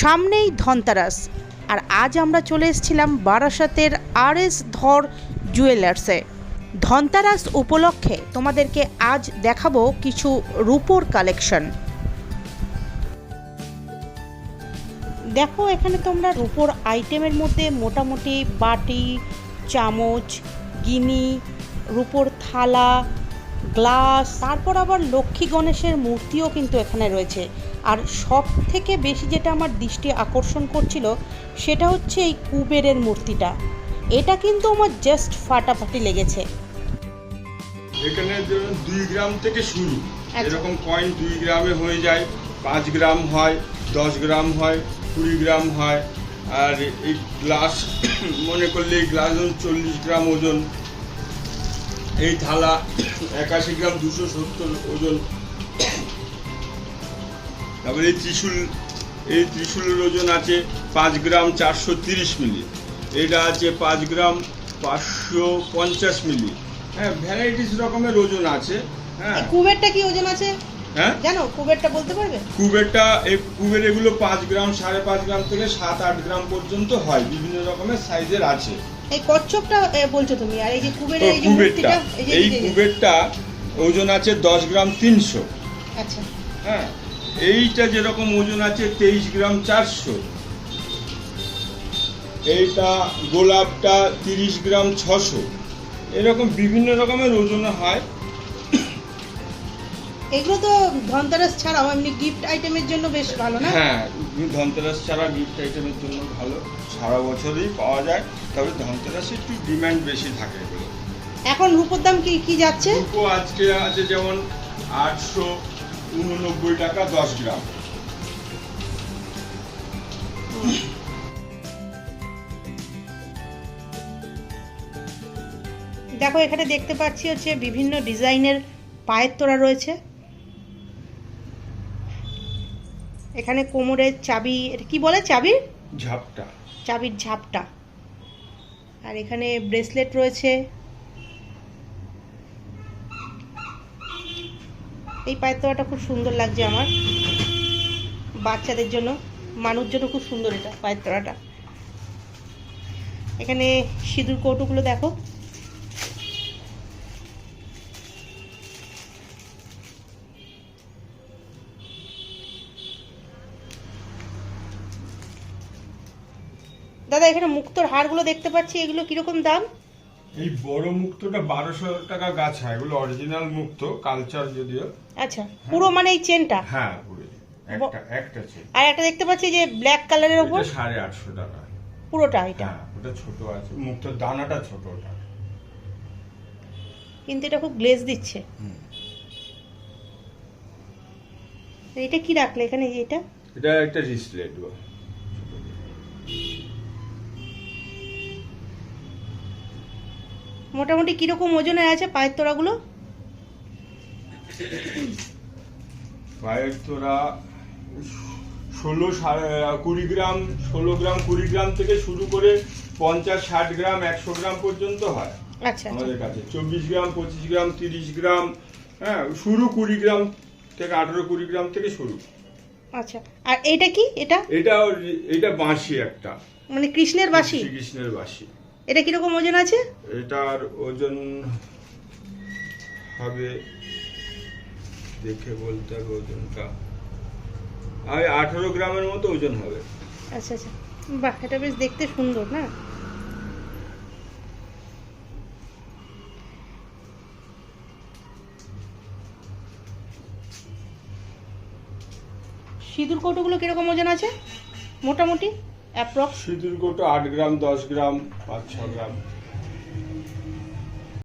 সামনেই ধনতারাস। আর আজ আমরা চলে এসেছিলাম বারাসাতের আর এস ধর জুয়েলার্সে। ধনতারাস উপলক্ষে তোমাদেরকে আজ দেখাবো কিছু রূপোর কালেকশন। দেখো, এখানে তোমরা রূপোর আইটেমের মধ্যে মোটামুটি বাটি, চামচ, গিনি, রূপোর থালা, গ্লাস, তারপর আবার লক্ষ্মী গণেশের মূর্তিও কিন্তু এখানে রয়েছে। আর সব থেকে বেশি যেটা আমার দৃষ্টি আকর্ষণ করছিল সেটা হচ্ছে এই কুবেরের মূর্তিটা। এটা কিন্তু আমার জাস্ট ফাটাফাটি লেগেছে। এখানে দুই গ্রাম থেকে শুরু। আচ্ছা। এরকম কয়েন দুই গ্রামে হয়ে যায় পাঁচ গ্রাম হয় দশ গ্রাম হয় কুড়ি গ্রাম হয় আর এই গ্লাস মনে করলে এই গ্লাস চল্লিশ গ্রাম ওজন। এই থালা একাশি গ্রাম দুশো সত্তর ওজন। তারপরে এই ত্রিশূল এই ত্রিশূলের ওজন আছে পাঁচ গ্রাম চারশো তিরিশ মিলি। এটা আছে পাঁচ গ্রাম পাঁচশো পঞ্চাশ মিলি। হ্যাঁ ভ্যারাইটিস রকমের ওজন আছে হ্যাঁ। কুবেরটা কি ওজন আছে? হ্যাঁ? জানো কুবেরটা বলতে পারবে? কুবেরটা এই কুবের এগুলো পাঁচ গ্রাম সাড়ে পাঁচ গ্রাম থেকে সাত আট গ্রাম পর্যন্ত হয় বিভিন্ন রকমের সাইজের আছে। এই কচ্ছপটা বলছো তুমি আর এই যে তো কুবেরের এই যে কুবেরটা এই কুবেরটা ওজন আছে দশ গ্রাম তিনশো। আচ্ছা। হ্যাঁ এইটা যেরকম ওজন আছে তেইশ গ্রাম চারশো। এইটা গোলাপটা তিরিশ গ্রাম ছশো। এরকম বিভিন্ন রকমের ওজন হয়। এগুলো তো ধনতেরাস ছাড়াও এমনি গিফট আইটেমের জন্য বেশ ভালো না? হ্যাঁ ধনতেরাস ছাড়া গিফট আইটেমের জন্য ভালো। সারা বছরই পাওয়া যায় তবে ধনতেরাসে একটু ডিমান্ড বেশি থাকে এখন রূপোর দাম কি কি যাচ্ছে? রূপো আজকে আছে যেমন আটশো উননব্বই টাকা দশ গ্রাম। দেখো এখানে দেখতে পাচ্ছি হচ্ছে বিভিন্ন ডিজাইনের পায়ের তোড়া রয়েছে। এখানে কোমরের চাবি এটা কি বলে চাবির ঝাপটা। চাবির ঝাপটা। আর এখানে ব্রেসলেট রয়েছে। এই পায়ের খুব সুন্দর লাগছে আমার। বাচ্চাদের জন্য, মানুষ জন্য খুব সুন্দর এটা পায়ের এখানে সিঁদুর কৌটোগুলো দেখো। দাদা, এখানে মুক্তোর হারগুলো দেখতে পাচ্ছি। এগুলো কীরকম দাম? এই বড় মুক্তটা বারোশো টাকা গাছ হয় এগুলো অরিজিনাল মুক্ত কালচার যদিও। আচ্ছা পুরো মানে এই চেনটা হ্যাঁ পুরো একটা একটা ছিল আর একটা দেখতে পাচ্ছি যে ব্ল্যাক কালারের এটা সাড়ে আটশো টাকা। পুরোটা এটা? হ্যাঁ ওটা ছোট আছে। মুক্ত দানাটা ছোট ওটা। কিন্তু এটা খুব গ্লেজ দিচ্ছে। হুম। এটা কি রাখলে এখানে এই যে এটা এটা একটা রিসলেট মোটামুটি কীরকম ওজনের আছে পায়ের তোড়াগুলো? পায়ের তোরা ষোলো কুড়ি গ্রাম ষোলো গ্রাম কুড়ি গ্রাম থেকে শুরু করে পঞ্চাশ ষাট গ্রাম একশো গ্রাম পর্যন্ত হয় আচ্ছা আচ্ছা। আমাদের কাছে। চব্বিশ গ্রাম পঁচিশ গ্রাম তিরিশ গ্রাম হ্যাঁ শুরু কুড়ি গ্রাম থেকে আঠেরো কুড়ি গ্রাম থেকে শুরু। আচ্ছা আর এটা কি এটা? এটা এটা বাঁশি একটা। মানে কৃষ্ণের বাসি কৃষ্ণের বাঁশি। এটা কীরকম ওজন আছে? এটার ওজন হবে দেখে বলতে হবে ওজনটা। আর আঠেরো গ্রামের মতো ওজন হবে। আচ্ছা আচ্ছা। বাহ এটা বেশ দেখতে সুন্দর না? সিঁদুর কৌটোগুলো কীরকম ওজন আছে? মোটামুটি? অ্যাপ্রক্স? সিঁদুর গোটো আট গ্রাম দশ গ্রাম পাঁচ ছ গ্রাম।